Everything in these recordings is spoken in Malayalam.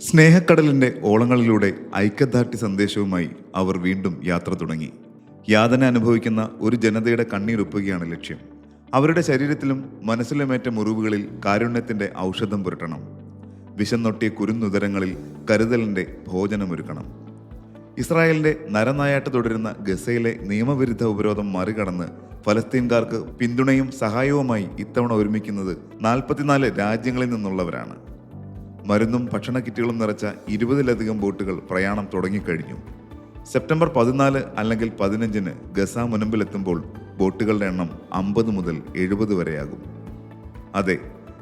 സ്നേഹക്കടലിന്റെ ഓളങ്ങളിലൂടെ ഐക്യദാർഢ്യ സന്ദേശവുമായി അവർ വീണ്ടും യാത്ര തുടങ്ങി. യാതന അനുഭവിക്കുന്ന ഒരു ജനതയുടെ കണ്ണീരൊപ്പുകയാണ് ലക്ഷ്യം. അവരുടെ ശരീരത്തിലും മനസ്സിലുമേറ്റ മുറിവുകളിൽ കാരുണ്യത്തിന്റെ ഔഷധം പുരട്ടണം. വിശന്നൊട്ടിയ കുരുന്നുദരങ്ങളിൽ കരുതലിന്റെ ഭോജനമൊരുക്കണം. ഇസ്രായേലിന്റെ നരനായാട്ട് തുടരുന്ന ഗസയിലെ നിയമവിരുദ്ധ ഉപരോധം മറികടന്ന് ഫലസ്തീൻകാർക്ക് പിന്തുണയും സഹായവുമായി ഇത്തവണ ഒരുമിക്കുന്നത് നാൽപ്പത്തിനാല് രാജ്യങ്ങളിൽ നിന്നുള്ളവരാണ്. മരുന്നും ഭക്ഷണ കിറ്റുകളും നിറച്ച ഇരുപതിലധികം ബോട്ടുകൾ പ്രയാണം തുടങ്ങിക്കഴിഞ്ഞു. സെപ്റ്റംബർ പതിനാല് അല്ലെങ്കിൽ പതിനഞ്ചിന് ഗസ മുനമ്പിലെത്തുമ്പോൾ ബോട്ടുകളുടെ എണ്ണം അമ്പത് മുതൽ എഴുപത് വരെയാകും. അതെ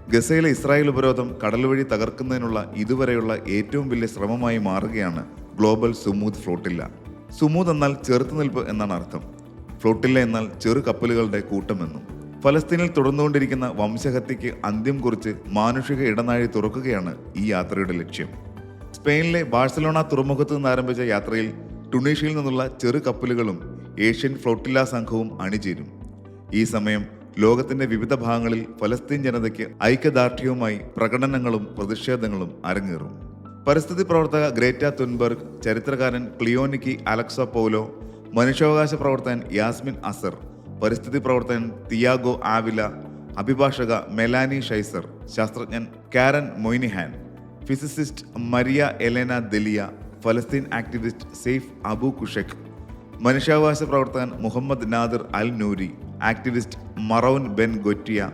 ഗസയിലെ ഇസ്രായേൽ ഉപരോധം കടൽ വഴി തകർക്കുന്നതിനുള്ള ഇതുവരെയുള്ള ഏറ്റവും വലിയ ശ്രമമായി മാറുകയാണ് ഗ്ലോബൽ സുമൂദ് ഫ്ലോട്ടില്ല. സുമൂദ് എന്നാൽ ചെറുത്തുനിൽപ്പ് എന്നാണ് അർത്ഥം. ഫ്ലോട്ടില്ല എന്നാൽ ചെറു കപ്പലുകളുടെ കൂട്ടമെന്നും ഫലസ്തീനിൽ തുടർന്നുകൊണ്ടിരിക്കുന്ന വംശഹത്യയ്ക്ക് അന്ത്യം കുറിച്ച് മാനുഷിക ഇടനാഴി തുറക്കുകയാണ് ഈ യാത്രയുടെ ലക്ഷ്യം. സ്പെയിനിലെ ബാഴ്സലോണ തുറമുഖത്ത് നിന്ന് ആരംഭിച്ച യാത്രയിൽ ടുണീഷ്യയിൽ നിന്നുള്ള ചെറു കപ്പലുകളും ഏഷ്യൻ ഫ്ലോട്ടില്ല സംഘവും അണിചേരും. ഈ സമയം ലോകത്തിന്റെ വിവിധ ഭാഗങ്ങളിൽ ഫലസ്തീൻ ജനതയ്ക്ക് ഐക്യദാർഢ്യവുമായി പ്രകടനങ്ങളും പ്രതിഷേധങ്ങളും അരങ്ങേറും. പരിസ്ഥിതി പ്രവർത്തക ഗ്രേറ്റ തുൻബർഗ് ചരിത്രകാരൻ ക്ലിയോനിക്കി അലക്സ പൗലോ മനുഷ്യാവകാശ പ്രവർത്തകൻ യാസ്മിൻ അസർ പരിസ്ഥിതി പ്രവർത്തകൻ തിയാഗോ ആവില അഭിഭാഷക മെലാനി ഷൈസർ ശാസ്ത്രജ്ഞൻ Karen Moynihan physicist Maria Elena Delia ഫലസ്തീൻ ആക്ടിവിസ്റ്റ് സെയ്ഫ് അബു കുഷെഖ് മനുഷ്യാവകാശ പ്രവർത്തകൻ Muhammad Nadir Al Nuri activist Marouane Ben Guettaia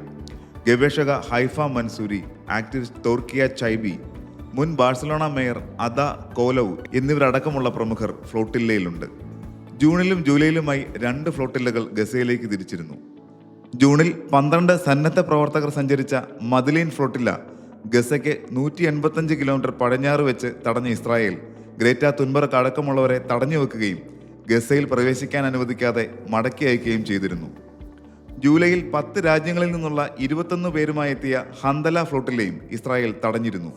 ഗവേഷക Haifa Mansouri activist Torkia Chaibi മുൻ ബാഴ്സലോണ മേയർ അദ കോലവ് എന്നിവരടക്കമുള്ള പ്രമുഖർ ഫ്ലോട്ടില്ലയിലുണ്ട്. ജൂണിലും ജൂലൈയിലുമായി രണ്ട് ഫ്ലോട്ടില്ലകൾ ഗസയിലേക്ക് തിരിച്ചിരുന്നു. ജൂണിൽ പന്ത്രണ്ട് സന്നദ്ധ പ്രവർത്തകർ സഞ്ചരിച്ച മദലീൻ ഫ്ലോട്ടില്ല ഗസയ്ക്ക് നൂറ്റി എൺപത്തഞ്ച് കിലോമീറ്റർ പടിഞ്ഞാറ് വെച്ച് തടഞ്ഞ ഇസ്രായേൽ ഗ്രേറ്റ തുൻബർക്ക് അടക്കമുള്ളവരെ തടഞ്ഞു വെക്കുകയും ഗസയിൽ പ്രവേശിക്കാൻ അനുവദിക്കാതെ മടക്കി അയക്കുകയും ചെയ്തിരുന്നു. ജൂലൈയിൽ പത്ത് രാജ്യങ്ങളിൽ നിന്നുള്ള ഇരുപത്തൊന്ന് പേരുമായി എത്തിയ ഹന്തല ഫ്ലോട്ടിലെയും ഇസ്രായേൽ തടഞ്ഞിരുന്നു.